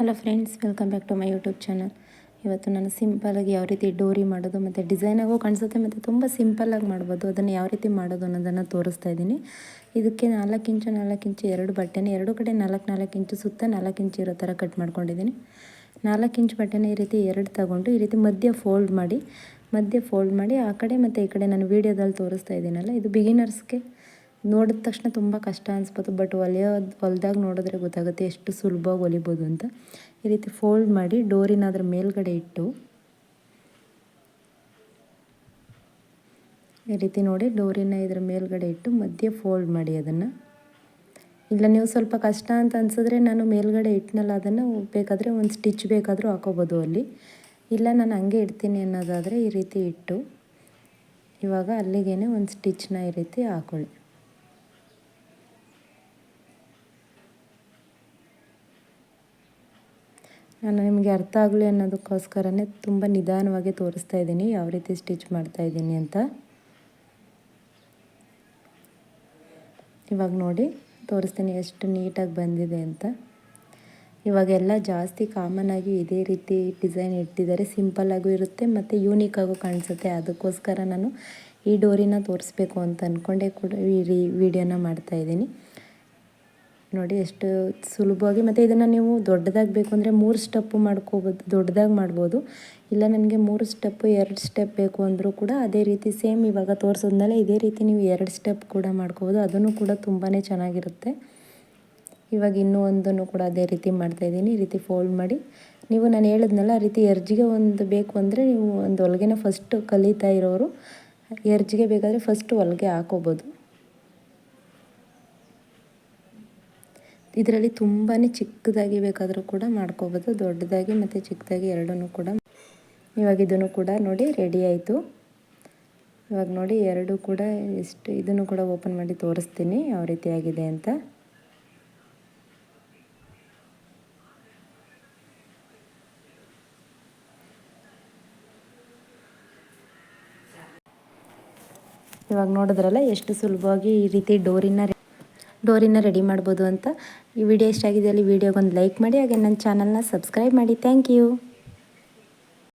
Hello friends, welcome back to my YouTube channel. ಇವತ್ತು ನಾನು ಸಿಂಪಲಾಗಿ ಯಾವ ರೀತಿ ಡೋರಿ ಮಾಡೋದು ಮತ್ತು ಡಿಸೈನಾಗೂ ಕಾಣಿಸುತ್ತೆ ಮತ್ತು ತುಂಬ ಸಿಂಪಲ್ಲಾಗಿ ಮಾಡ್ಬೋದು, ಅದನ್ನು ಯಾವ ರೀತಿ ಮಾಡೋದು ಅನ್ನೋದನ್ನು ತೋರಿಸ್ತಾ ಇದ್ದೀನಿ. ಇದಕ್ಕೆ ನಾಲ್ಕು ಇಂಚು ನಾಲ್ಕು ಇಂಚು ಎರಡು ಬಟ್ಟೆನ, ಎರಡು ಕಡೆ ನಾಲ್ಕು ನಾಲ್ಕು ಇಂಚು ಸುತ್ತ ನಾಲ್ಕು ಇಂಚು ಇರೋ ಥರ ಕಟ್ ಮಾಡ್ಕೊಂಡಿದ್ದೀನಿ. ನಾಲ್ಕು ಇಂಚು ಬಟ್ಟೆನ ಈ ರೀತಿ ಎರಡು ತಗೊಂಡು ಈ ರೀತಿ ಮಧ್ಯ ಫೋಲ್ಡ್ ಮಾಡಿ, ಮಧ್ಯ ಫೋಲ್ಡ್ ಮಾಡಿ ಆ ಕಡೆ ಮತ್ತು ಈ ಕಡೆ ನಾನು ವೀಡಿಯೋದಲ್ಲಿ ತೋರಿಸ್ತಾ ಇದ್ದೀನಲ್ಲ, ಇದು ಬಿಗಿನರ್ಸ್ಗೆ ನೋಡಿದ ತಕ್ಷಣ ತುಂಬ ಕಷ್ಟ ಅನಿಸ್ಬೋದು. ಬಟ್ ಹೊಲಿಯೋದು ಹೊಲ್ದಾಗ ನೋಡಿದ್ರೆ ಗೊತ್ತಾಗುತ್ತೆ ಎಷ್ಟು ಸುಲಭವಾಗಿ ಹೊಲಿಬೋದು ಅಂತ. ಈ ರೀತಿ ಫೋಲ್ಡ್ ಮಾಡಿ ಡೋರಿನ ಅದ್ರ ಮೇಲ್ಗಡೆ ಇಟ್ಟು, ಈ ರೀತಿ ನೋಡಿ ಡೋರಿನ ಇದರ ಮೇಲ್ಗಡೆ ಇಟ್ಟು ಮಧ್ಯೆ ಫೋಲ್ಡ್ ಮಾಡಿ ಅದನ್ನು. ಇಲ್ಲ, ನೀವು ಸ್ವಲ್ಪ ಕಷ್ಟ ಅಂತ ಅನ್ಸಿದ್ರೆ ನಾನು ಮೇಲ್ಗಡೆ ಇಟ್ಟನಲ್ಲ ಅದನ್ನು, ಬೇಕಾದರೆ ಒಂದು ಸ್ಟಿಚ್ ಬೇಕಾದರೂ ಹಾಕೋಬೋದು ಅಲ್ಲಿ. ಇಲ್ಲ, ನಾನು ಹಂಗೆ ಇಡ್ತೀನಿ ಅನ್ನೋದಾದರೆ ಈ ರೀತಿ ಇಟ್ಟು, ಇವಾಗ ಅಲ್ಲಿಗೇ ಒಂದು ಸ್ಟಿಚ್ನ ಈ ರೀತಿ ಹಾಕೊಳ್ಳಿ. ನಾನು ನಿಮಗೆ ಅರ್ಥ ಆಗಲಿ ಅನ್ನೋದಕ್ಕೋಸ್ಕರನೇ ತುಂಬ ನಿಧಾನವಾಗಿ ತೋರಿಸ್ತಾ ಇದ್ದೀನಿ. ಯಾವ ರೀತಿ ಸ್ಟಿಚ್ ಮಾಡ್ತಾ ಇದ್ದೀನಿ ಅಂತ. ಇವಾಗ ನೋಡಿ, ತೋರಿಸ್ತೀನಿ ಎಷ್ಟು ನೀಟಾಗಿ ಬಂದಿದೆ ಅಂತ. ಇವಾಗೆಲ್ಲ ಜಾಸ್ತಿ ಕಾಮನಾಗಿ ಇದೇ ರೀತಿ ಡಿಸೈನ್ ಇಟ್ಟಿದ್ದಾರೆ. ಸಿಂಪಲ್ಲಾಗೂ ಇರುತ್ತೆ ಮತ್ತು ಯೂನಿಕಾಗೂ ಕಾಣಿಸುತ್ತೆ. ಅದಕ್ಕೋಸ್ಕರ ನಾನು ಈ ಡೋರಿನ ತೋರಿಸ್ಬೇಕು ಅಂತ ಅಂದ್ಕೊಂಡೆ ಕೂಡ ಈ ವಿಡಿಯೋನ ಮಾಡ್ತಾಯಿದ್ದೀನಿ ನೋಡಿ, ಎಷ್ಟು ಸುಲಭವಾಗಿ ಮತ್ತು ಇದನ್ನು ನೀವು ದೊಡ್ಡದಾಗಿ ಬೇಕು ಅಂದರೆ ಮೂರು ಸ್ಟೆಪ್ಪು ಮಾಡ್ಕೋಬೋದು ದೊಡ್ಡದಾಗಿ ಮಾಡ್ಬೋದು. ಇಲ್ಲ ನನಗೆ ಮೂರು ಸ್ಟೆಪ್ಪು ಎರಡು ಸ್ಟೆಪ್ ಬೇಕು ಅಂದರೂ ಕೂಡ ಅದೇ ರೀತಿ ಸೇಮ್ ಇವಾಗ ತೋರಿಸಿದ್ಮೇಲೆ ಇದೇ ರೀತಿ ನೀವು ಎರಡು ಸ್ಟೆಪ್ ಕೂಡ ಮಾಡ್ಕೋಬೋದು. ಅದನ್ನು ಕೂಡ ತುಂಬಾ ಚೆನ್ನಾಗಿರುತ್ತೆ. ಇವಾಗ ಇನ್ನೂ ಒಂದನ್ನು ಕೂಡ ಅದೇ ರೀತಿ ಮಾಡ್ತಾಯಿದ್ದೀನಿ ಈ ರೀತಿ ಫೋಲ್ಡ್ ಮಾಡಿ. ನೀವು ನಾನು ಹೇಳಿದ್ನಲ್ಲ, ಆ ರೀತಿ ಎರ್ಜಿಗೆ ಒಂದು ಬೇಕು ಅಂದರೆ ನೀವು ಒಂದು ಹೊಲಿಗೆನ ಫಸ್ಟು ಕಲಿತಾ ಇರೋರು, ಎರ್ಜಿಗೆ ಬೇಕಾದರೆ ಫಸ್ಟು ಹೊಲಿಗೆ ಹಾಕೋಬೋದು. ಇದರಲ್ಲಿ ತುಂಬಾ ಚಿಕ್ಕದಾಗಿ ಬೇಕಾದರೂ ಕೂಡ ಮಾಡ್ಕೋಬೋದು, ದೊಡ್ಡದಾಗಿ ಮತ್ತು ಚಿಕ್ಕದಾಗಿ ಎರಡೂ ಕೂಡ. ಇವಾಗ ಇದನ್ನು ಕೂಡ ನೋಡಿ ರೆಡಿ ಆಯಿತು. ಇವಾಗ ನೋಡಿ ಎರಡು ಕೂಡ ಎಷ್ಟು ಇದನ್ನು ಕೂಡ ಓಪನ್ ಮಾಡಿ ತೋರಿಸ್ತೀನಿ ಯಾವ ರೀತಿ ಆಗಿದೆ ಅಂತ. ಇವಾಗ ನೋಡಿದ್ರಲ್ಲ ಎಷ್ಟು ಸುಲಭವಾಗಿ ಈ ರೀತಿ ಡೋರಿನ ಡೋರಿನ ರೆಡಿ ಮಾಡ್ಬೋದು ಅಂತ. ಈ ವಿಡಿಯೋ ಇಷ್ಟ ಆಗಿದೆ ಅಲ್ಲಿ ವಿಡಿಯೋಗೊಂದು ಲೈಕ್ ಮಾಡಿ, ಹಾಗೆ ನನ್ನ ಚಾನಲ್ನ ಸಬ್ಸ್ಕ್ರೈಬ್ ಮಾಡಿ. Thank you.